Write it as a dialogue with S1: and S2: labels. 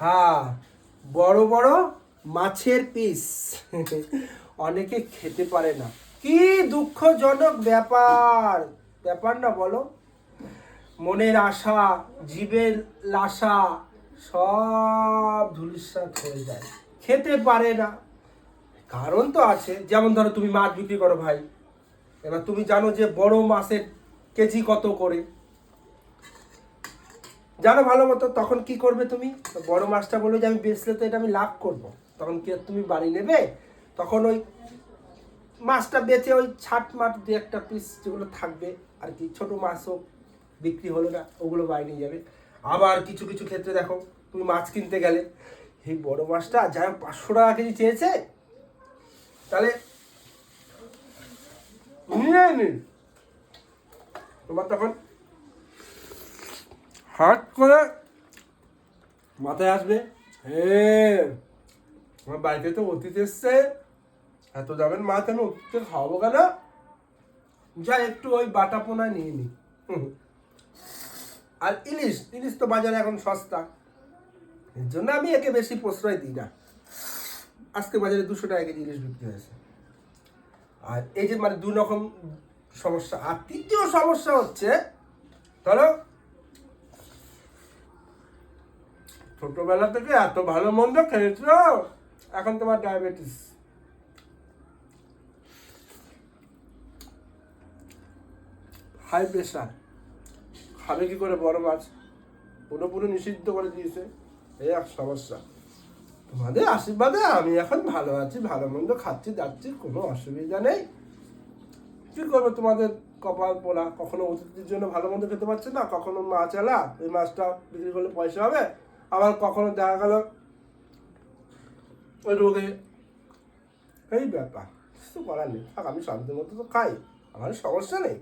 S1: হ্যাঁ বড় বড় মাছের পিস। অনেকে খেতে পারে না। কি দুঃখজনক ব্যাপার। ব্যাপার না, বলো। মনের আশা, জীবের লাশা, সব ধুলিসাৎ হয়ে যায়। খেতে পারে না। কারণ তো আছে। যেমন ধরো তুমি মাছ বিক্রি করো ভাই। এবার তুমি জানো যে বড় মাছের কেজি কত করে? জানো ভালো মতো, তখন কি করবে তুমি? বড় মাছটা বলবে যে, আমি বেচলে তো এটা আমি লাভ করব। তখন কি আর তুমি বাড়ি নেবে? তখন ওই মাছটা বেচে ওই ছাট মাঠ দু একটা পিস যেগুলো থাকবে, আর কি, ছোট মাছও বিক্রি হলো না, ওগুলো বাড়ি নিয়ে যাবে। আবার কিছু কিছু ক্ষেত্রে দেখো, তুমি মাছ কিনতে গেলে এই বড় মাছটা, যাই হোক পাঁচশো টাকা কেজি চেয়েছে। তাহলে নিয়ে নিন তোমার তখন হাট করে মাথায় আসবে। হে আমার বাড়িতে তো অতীত এসছে। এত যাবেন মা কেন অতীতে খাওয়াবো কেন? যা একটু ওই বাটা পোনা নিয়ে নি। আর ইলিশ ইলিশ তো বাজারে এখন সস্তা। এর জন্য আমি একে বেশি প্রশ্রয় দিই না। আজকে বাজারে দুশো টাকা কেজি ইলিশ বিক্রি হয়েছে। আর এই যে মানে দু রকম সমস্যা। আর তৃতীয় সমস্যা হচ্ছে, ধরো ছোটবেলা থেকে এত ভালো মন্দ খেয়েছ? এখন তোমার ডায়াবেটিস হাই প্রেশার খাবে কি করে বড় মাছ? পুরোপুরি নিষিদ্ধ করে দিয়েছে। এই এক সমস্যা। তোমাদের আশীর্বাদে আমি এখন ভালো আছি, ভালো মন্দ খাচ্ছি যাচ্ছি কোনো অসুবিধা নেই। কি করবে তোমাদের কপাল পোলা কখনো অতিথির জন্য ভালো মন্দ খেতে পারছে না? কখনো মাছ এলা? এই মাছটা বিক্রি করলে পয়সা হবে? আবার কখনো দেখা গেল ওই রোগে। এই ব্যাপার, কিছু করার নেই। আমি শান্তির মতো তো খাই, আমার সমস্যা নেই।